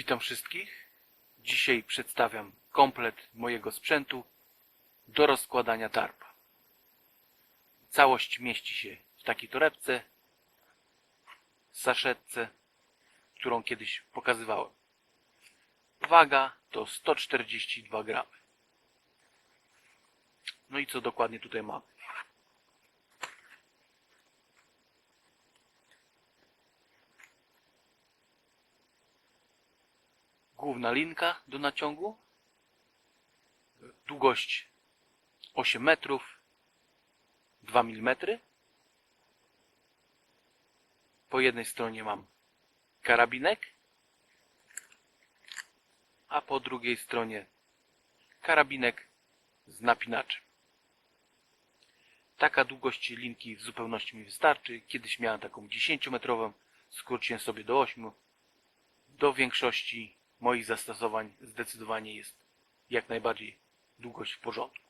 Witam wszystkich. Dzisiaj przedstawiam komplet mojego sprzętu do rozkładania tarpa. Całość mieści się w takiej torebce, saszetce, którą kiedyś pokazywałem. Waga to 142 gramy. No i co dokładnie tutaj mamy? Główna linka do naciągu, długość 8 metrów, 2 mm. Po jednej stronie mam karabinek, a po drugiej stronie karabinek z napinaczem. Taka długość linki w zupełności mi wystarczy. Kiedyś miałem taką 10-metrową, skróciłem sobie do 8. Do większości moich zastosowań zdecydowanie jest jak najbardziej długość w porządku.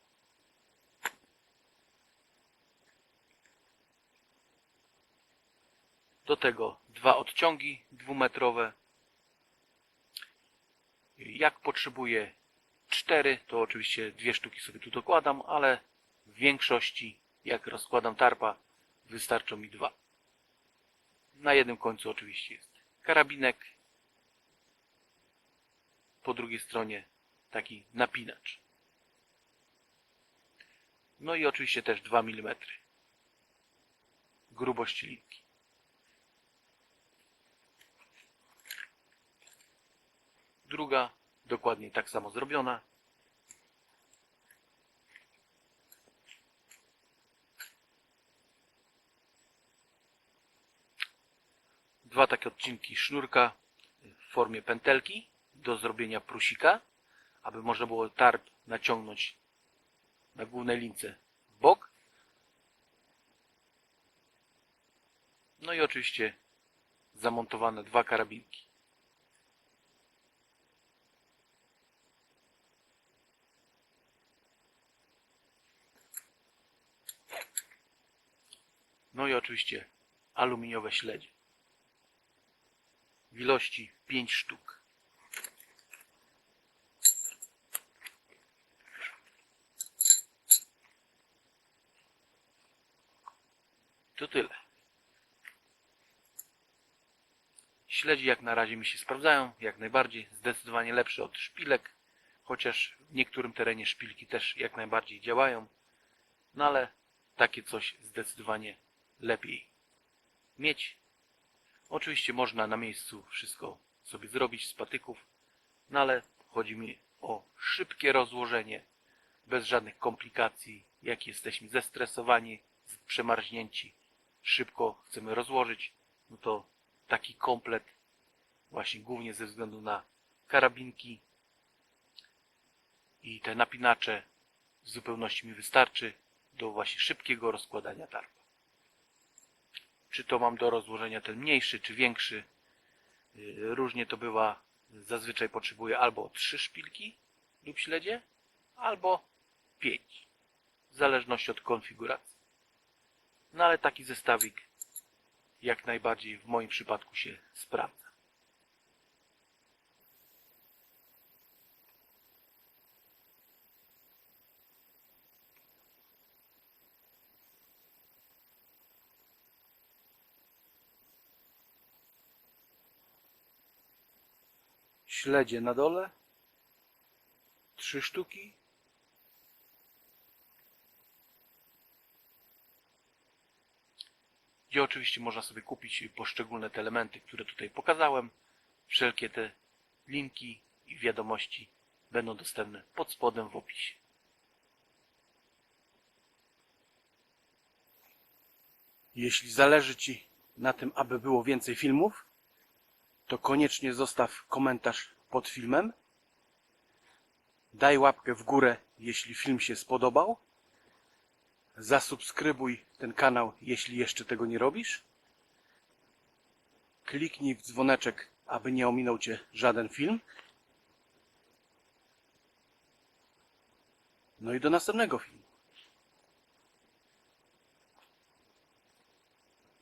Do tego dwa odciągi dwumetrowe. Jak potrzebuję cztery, to oczywiście dwie sztuki sobie tu dokładam, ale w większości jak rozkładam tarpa wystarczą mi dwa. Na jednym końcu oczywiście jest karabinek po drugiej stronie taki napinacz. No i oczywiście też 2 mm grubości linki. Druga dokładnie tak samo zrobiona. Dwa takie odcinki sznurka w formie pętelki do zrobienia prusika, aby można było tarp naciągnąć na głównej lince w bok. No i oczywiście zamontowane dwa karabinki. No i oczywiście aluminiowe śledzie. W ilości 5 sztuk. To tyle. Śledzi jak na razie mi się sprawdzają, jak najbardziej. Zdecydowanie lepsze od szpilek, chociaż w niektórym terenie szpilki też jak najbardziej działają. No ale takie coś zdecydowanie lepiej mieć. Oczywiście można na miejscu wszystko sobie zrobić z patyków, no ale chodzi mi o szybkie rozłożenie, bez żadnych komplikacji, jak jesteśmy zestresowani, przemarznięci szybko chcemy rozłożyć, no to taki komplet właśnie głównie ze względu na karabinki i te napinacze w zupełności mi wystarczy do właśnie szybkiego rozkładania tarpa. Czy to mam do rozłożenia ten mniejszy, czy większy, yy, różnie to bywa. Zazwyczaj potrzebuję albo trzy szpilki lub śledzie, albo pięć, w zależności od konfiguracji. No ale taki zestawik jak najbardziej w moim przypadku się sprawdza. Śledzie na dole. Trzy sztuki. Gdzie oczywiście można sobie kupić poszczególne te elementy, które tutaj pokazałem. Wszelkie te linki i wiadomości będą dostępne pod spodem w opisie. Jeśli zależy Ci na tym, aby było więcej filmów, to koniecznie zostaw komentarz pod filmem. Daj łapkę w górę, jeśli film się spodobał Zasubskrybuj ten kanał, jeśli jeszcze tego nie robisz. Kliknij w dzwoneczek, aby nie ominął Cię żaden film. No i do następnego filmu.